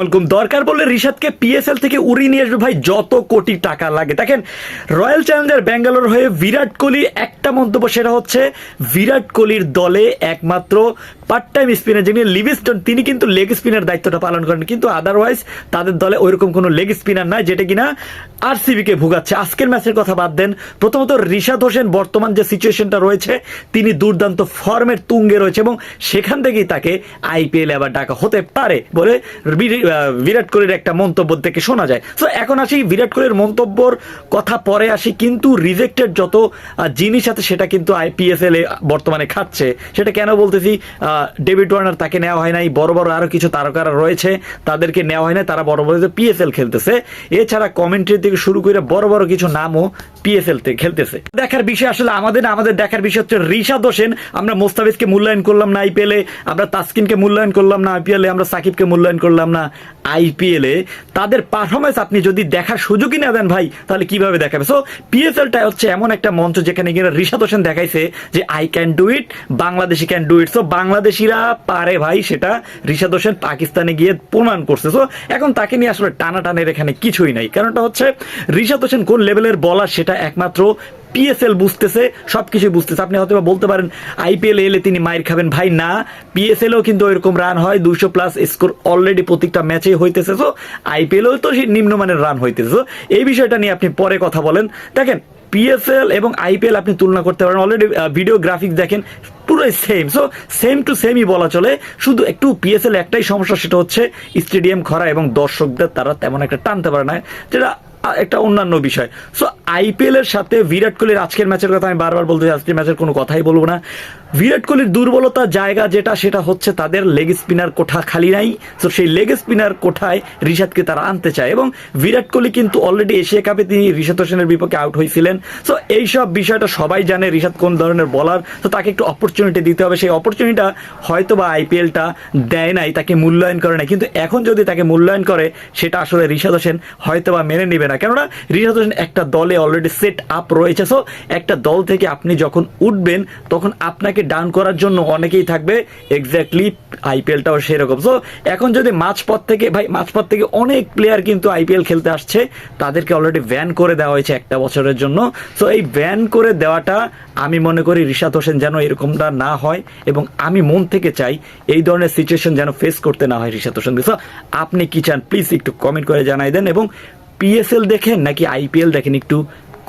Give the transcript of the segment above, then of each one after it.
Welcome দরকার বললে রিশাদকে PSL থেকে উড়িয়ে নিয়ে আসবে ভাই, যত কোটি টাকা লাগে। দেখেন রয়্যাল চ্যালেঞ্জার ব্যাঙ্গালোর হয়ে বিরাট কোহলি একটা মন্তব্য সেটা হচ্ছে, বিরাট কোহলির দলে একমাত্র পার্ট টাইম স্পিনার যিনি লিভিস্টন তিনি কিন্তু লেগ স্পিনার দায়িত্বটা পালন করেন। কিন্তু আদারওয়াইজ তাদের দলে ওইরকম কোনো লেগ স্পিনার নাই, যেটা কিনা আরসিবিকে ভুগাচ্ছে। আজকের ম্যাচের কথা বাদ দেন, প্রথমত রিশাদ হোসেন বর্তমান যে সিচুয়েশনটা রয়েছে, তিনি দুর্দান্ত ফর্মের তুঙ্গে রয়েছে এবং সেখান থেকেই তাকে আইপিএল আবার ডাকা হতে পারে বলে বিরাট কোহলির একটা মন্তব্য থেকে শোনা যায়। তো এখন আসি বিরাট কোহলির মন্তব্যর কথা, পরে আসি কিন্তু রিজেক্টেড যত জিনিস আছে সেটা কিন্তু আইপিএসএল এ বর্তমানে খাচ্ছে। সেটা কেন বলতেছি? ডেভিড ওয়ার্নার তাকে নেওয়া হয় নাই, বড় বড় আরও কিছু তারকারা রয়েছে, তাদেরকে নেওয়া হয় না তারা বড় বড় পিএসএল খেলতেছে। এছাড়া কমেন্ট্রি থেকে শুরু করে বড় বড় কিছু নামও পিএসএল তে খেলতেছে। দেখার বিষয় আসলে আমাদের আমাদের দেখার বিষয় হচ্ছে রিশাদ হোসেন। আমরা মোস্তাফিজকে মূল্যায়ন করলাম না আইপিএলে আমরা তাসকিনকে মূল্যায়ন করলাম না আইপিএলে আমরা সাকিবকে মূল্যায়ন করলাম না। আইপিএলে তাদের পারফরমেন্স আপনি যদি দেখার সুযোগই না দেন ভাই, তাহলে কীভাবে দেখাবে? সো পিএসএলটা হচ্ছে এমন একটা মঞ্চ যেখানে কিনা রিশাদ হোসেন দেখাইছে যে I can do it Bangladeshi can do it so বাংলাদেশিরা পারে ভাই সেটা, রিশাদ হোসেন পাকিস্তানে গিয়ে প্রমাণ করছে। সো এখন তাকে নিয়ে আসলে টানা টানের এখানে কিছুই নাই। কারণটা হচ্ছে, রিশাদ হোসেন কোন লেভেলের বলার সেটা একমাত্র পিএসএল বুঝতেছে সব কিছু বুঝতেছে। আপনি হয়তো বলতে পারেন আইপিএল এলে তিনি মাইর খাবেন। ভাই, না পিএসএলও কিন্তু এরকম রান হয়, দুইশো প্লাস স্কোর অলরেডি প্রত্যেকটা ম্যাচে হইতেছে। তো আইপিএলও তো সেই নিম্নমানের রান হইতেছে। এই বিষয়টা নিয়ে আপনি পরে কথা বলেন। দেখেন পিএসএল এবং আইপিএল আপনি তুলনা করতে পারেন। অলরেডি ভিডিও গ্রাফিক্স দেখেন, পুরোই সেম সো সেম টু সেমই বলা চলে। শুধু একটু পিএসএল একটাই সমস্যা, সেটা হচ্ছে স্টেডিয়াম খরা এবং দর্শকদের, তারা তেমন একটা টানতে পারে না, যেটা একটা অন্যান্য বিষয়। সো আইপিএল এর সাথে বিরাট কোহলির আজকের ম্যাচের কথা আমি বারবার বলতে আজকের ম্যাচের কোনো কথাই বলব না। বিরাট কোহলির দুর্বলতা জায়গা যেটা, সেটা হচ্ছে তাদের লেগ স্পিনার কোঠা খালি নাই। তো সেই লেগ স্পিনার কোঠায় রিশাদকে তারা আনতে চায় এবং বিরাট কোহলি কিন্তু অলরেডি এশিয়া কাপে তিনি রিশাদ হোসেনের বিপক্ষে আউট হয়েছিলেন। সো এইসব বিষয়টা সবাই জানে রিশাদ কোন ধরনের বলার তো তাকে একটু অপরচুনিটি দিতে হবে। সেই অপরচুনিটিটা হয়তো বা আইপিএলটা দেয় নাই, তাকে মূল্যায়ন করে নাই। কিন্তু এখন যদি তাকে মূল্যায়ন করে, সেটা আসলে ঋষাদ হোসেন হয়তো বা মেনে নেবে না। কেননা রিশাদ হোসেন একটা দলে অলরেডি সেট আপ রয়েছে সো একটা দল থেকে আপনি যখন উঠবেন, তখন আপনাকে ডাউন করার জন্য অনেকেই থাকবে। এক্স্যাক্টলি আইপিএলটাও সেরকম। সো এখন যদি মাঝপথ থেকে, ভাই, মাঝপথ থেকে অনেক প্লেয়ার কিন্তু আইপিএল খেলতে আসছে, তাদেরকে অলরেডি ব্যান করে দেওয়া হয়েছে একটা বছরের জন্য। সো এই ব্যান করে দেওয়াটা আমি মনে করি রিশাদ হোসেন যেন এরকমটা না হয়, এবং আমি মন থেকে চাই এই ধরনের সিচুয়েশন যেন ফেস করতে না হয় রিশাদ হোসেনকে। সো আপনি কি চান প্লিজ একটু কমেন্ট করে জানাই দেন, এবং পিএসএল দেখেন নাকি আইপিএল দেখেন? একটু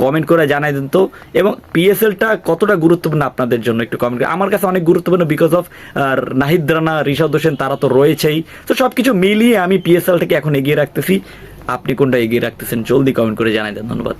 কমেন্ট করে জানাই দেন তো। এবং পিএসএলটা কতটা গুরুত্বপূর্ণ আপনাদের জন্য একটু কমেন্ট করে। আমার কাছে অনেক গুরুত্বপূর্ণ বিকজ অফ নাহিদ রানা ঋষাদ হোসেন, তারা তো রয়েছেই। তো সব কিছু মিলিয়ে আমি পিএসএলটাকে এখন এগিয়ে রাখতেছি। আপনি কোনটা এগিয়ে রাখতেছেন, জলদি কমেন্ট করে জানাই দেন। ধন্যবাদ।